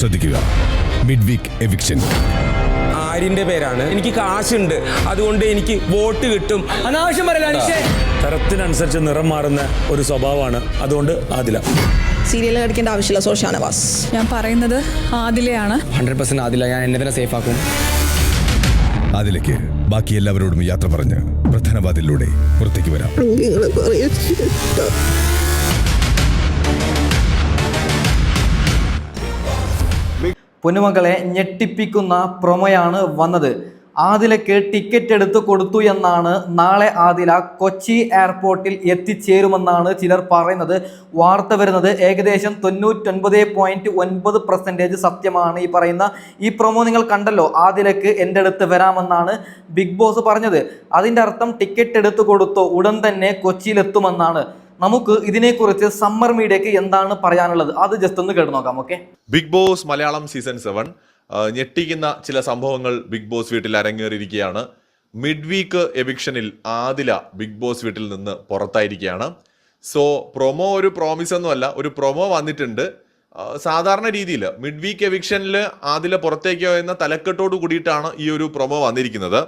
ശ്രദ്ധിക്കുക. Mid week eviction ആര്യന്റെ പേരാണ്. എനിക്ക് കാശുണ്ട്. അതുകൊണ്ട് എനിക്ക് വോട്ട് കിട്ടും. അനാവശ്യം പറയല തരത്തിനനുസരിച്ച് നിറം മാറുന്ന ഒരു സ്വഭാവമാണ് അതുകൊണ്ട് ആദില. സീരിയൽ കടിക്കേണ്ട ആവശ്യമില്ല സോ ഷാനവാസ്. ഞാൻ പറയുന്നത് ആദിലയാണ്. Hundred percent Adila. ഞാൻ എന്നെ തന്നെ സേഫ് ആക്കും. ആദിലേക്ക് ബാക്കി എല്ലാവരോടും യാത്ര പറഞ്ഞ് പ്രധാനവാദിലൂടെ പുറത്തേക്ക് വരാം. പൊന്നുമക്കളെ ഞെട്ടിപ്പിക്കുന്ന പ്രൊമയാണ് വന്നത്. ആദിലക്ക് ടിക്കറ്റ് എടുത്ത് കൊടുത്തു എന്നാണ് നാളെ ആദില കൊച്ചി എയർപോർട്ടിൽ എത്തിച്ചേരുമെന്നാണ് ചിലർ പറയുന്നത്. വാർത്ത വരുന്നത് ഏകദേശം തൊണ്ണൂറ്റൊൻപത് പോയിന്റ് ഒൻപത് പെർസെന്റേജ് സത്യമാണ് ഈ പറയുന്ന ഈ പ്രൊമോ നിങ്ങൾ കണ്ടല്ലോ. ആദിലക്ക് എന്റെ അടുത്ത് വരാമെന്നാണ് ബിഗ് ബോസ് പറഞ്ഞത്. അതിന്റെ അർത്ഥം ടിക്കറ്റ് എടുത്ത് കൊടുത്തോ ഉടൻ തന്നെ കൊച്ചിയിലെത്തുമെന്നാണ്. നമുക്ക് ഇതിനെക്കുറിച്ച് സമ്മർ മീഡിയക്ക് എന്താണ് പറയാനുള്ളത്? അത് ജസ്റ്റ് ഒന്ന് കേട്ട് നോക്കാം okay Bigg Boss Malayalam season seven ഞെട്ടിക്കുന്ന ചില സംഭവങ്ങൾ ബിഗ് ബോസ് വീട്ടിൽ അരങ്ങേറിയിരിക്കുകയാണ്. മിഡ് വീക്ക് എവിക്ഷനിൽ ആദില ബിഗ് ബോസ് വീട്ടിൽ നിന്ന് പുറത്തായിരിക്കുകയാണ്. സോ പ്രൊമോ ഒരു പ്രോമിസ് ഒന്നുമല്ല ഒരു പ്രൊമോ വന്നിട്ടുണ്ട്. സാധാരണ രീതിയിൽ മിഡ് വീക്ക് എവിക്ഷനിൽ ആദില പുറത്തേക്കോ എന്ന തലക്കെട്ടോട് കൂടിയിട്ടാണ് ഈ ഒരു പ്രൊമോ വന്നിരിക്കുന്നത്.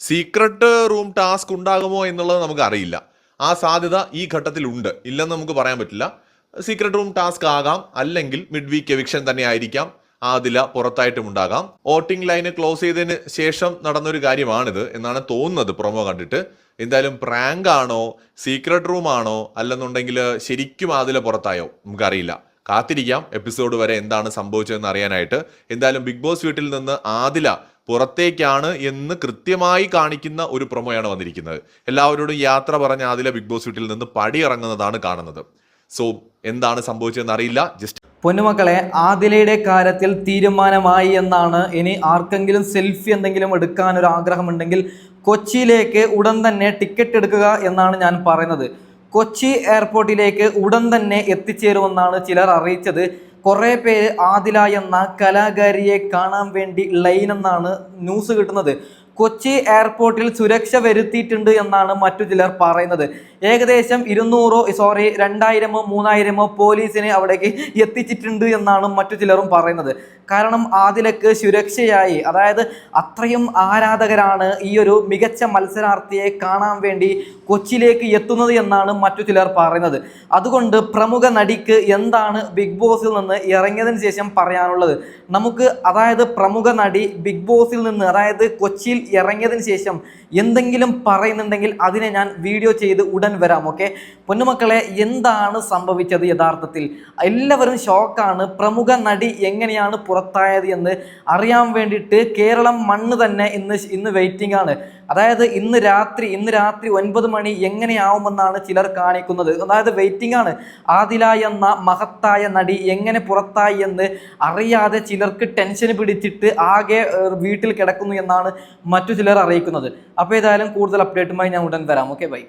സീക്രട്ട് റൂം ടാസ്ക് ഉണ്ടാകുമോ എന്നുള്ളത് നമുക്ക് അറിയില്ല ആ സാധ്യത ഈ ഘട്ടത്തിൽ ഉണ്ട് ഇല്ലെന്ന് നമുക്ക് പറയാൻ പറ്റില്ല. സീക്രട്ട് റൂം ടാസ്ക് ആകാം അല്ലെങ്കിൽ മിഡ് വീക്ക് എവിക്ഷൻ തന്നെ ആയിരിക്കാം. ആദില പുറത്തായിട്ടും ഉണ്ടാകാം. വോട്ടിംഗ് ലൈന് ക്ലോസ് ചെയ്തതിന് ശേഷം നടന്നൊരു കാര്യമാണിത് എന്നാണ് തോന്നുന്നത് പ്രൊമോ കണ്ടിട്ട്. എന്തായാലും പ്രാങ്ക് ആണോ സീക്രട്ട് റൂം ആണോ അല്ലെന്നുണ്ടെങ്കിൽ ശരിക്കും ആദില പുറത്തായോ നമുക്കറിയില്ല. കാത്തിരിക്കാം എപ്പിസോഡ് വരെ എന്താണ് സംഭവിച്ചതെന്ന് അറിയാനായിട്ട്. എന്തായാലും ബിഗ് ബോസ് വീട്ടിൽ നിന്ന് ആദില പുറത്തേക്കാണ് എന്ന് കൃത്യമായി കാണിക്കുന്ന ഒരു പ്രൊമോയാണ് വന്നിരിക്കുന്നത്. എല്ലാവരോടും യാത്ര പറഞ്ഞ ആദില ബിഗ് ബോസ് വീട്ടിൽ നിന്ന് പടി ഇറങ്ങുന്നതാണ് കാണുന്നത്. സോ എന്താണ് സംഭവിച്ചതെന്ന് അറിയില്ല. ജസ്റ്റ് പൊന്നുമക്കളെ ആദിലയുടെ കാര്യത്തിൽ തീരുമാനമായി എന്നാണ് ഇനി ആർക്കെങ്കിലും സെൽഫി എന്തെങ്കിലും എടുക്കാൻ ഒരു ആഗ്രഹമുണ്ടെങ്കിൽ കൊച്ചിയിലേക്ക് ഉടൻ തന്നെ ടിക്കറ്റ് എടുക്കുക എന്നാണ് ഞാൻ പറയുന്നത്. കൊച്ചി എയർപോർട്ടിലേക്ക് ഉടൻ തന്നെ എത്തിച്ചേരുമെന്നാണ് ചിലർ അറിയിച്ചത്. കുറേ പേര് ആദില എന്ന കലാകാരിയെ കാണാൻ വേണ്ടി ലൈൻ എന്നാണ് ന്യൂസ് കിട്ടുന്നത്. കൊച്ചി എയർപോർട്ടിൽ സുരക്ഷ വരുത്തിയിട്ടുണ്ട് എന്നാണ് മറ്റു ചിലർ പറയുന്നത്. ഏകദേശം ഇരുന്നൂറോ സോറി രണ്ടായിരമോ മൂന്നായിരമോ പോലീസിനെ അവിടേക്ക് എത്തിച്ചിട്ടുണ്ട് എന്നാണ് മറ്റു ചിലരും പറയുന്നത്. കാരണം ആദിലക്ക് സുരക്ഷയായി. അതായത് അത്രയും ആരാധകരാണ് ഈ ഒരു മികച്ച മത്സരാർത്ഥിയെ കാണാൻ വേണ്ടി കൊച്ചിയിലേക്ക് എത്തുന്നത് എന്നാണ് മറ്റു ചിലർ പറയുന്നത്. അതുകൊണ്ട് പ്രമുഖ നടിക്ക് എന്താണ് ബിഗ് ബോസിൽ നിന്ന് ഇറങ്ങിയതിന് ശേഷം പറയാനുള്ളത്? നമുക്ക് അതായത് പ്രമുഖ നടി ബിഗ് ബോസിൽ നിന്ന് അതായത് കൊച്ചിയിൽ ഇറങ്ങിയതിന് ശേഷം എന്തെങ്കിലും പറയുന്നുണ്ടെങ്കിൽ അതിനെ ഞാൻ വീഡിയോ ചെയ്ത് ഉടൻ വരാം ഓക്കെ പൊന്നുമക്കളെ എന്താണ് സംഭവിച്ചത് യഥാർത്ഥത്തിൽ? എല്ലാവരും ഷോക്കാണ് പ്രമുഖ നടി എങ്ങനെയാണ് പുറത്തായത് എന്ന് അറിയാൻ വേണ്ടിയിട്ട് കേരളം മണ്ണ് തന്നെ ഇന്ന് ഇന്ന് വെയിറ്റിംഗ് ആണ്. അതായത് ഇന്ന് രാത്രി ഇന്ന് രാത്രി ഒൻപത് മണി എങ്ങനെയാവുമെന്നാണ് ചിലർ കാണിക്കുന്നത്. അതായത് വെയിറ്റിംഗ് ആണ്. ആദില എന്ന മഹത്തായ നടി എങ്ങനെ പുറത്തായി എന്ന് അറിയാതെ ചിലർക്ക് ടെൻഷൻ പിടിച്ചിട്ട് ആകെ വീട്ടിൽ കിടക്കുന്നു എന്നാണ് മറ്റു ചിലർ അറിയിക്കുന്നത്. അപ്പോൾ ഏതായാലും കൂടുതൽ അപ്ഡേറ്റുമായി ഞാൻ ഉടൻ വരാം ഓക്കെ ബൈ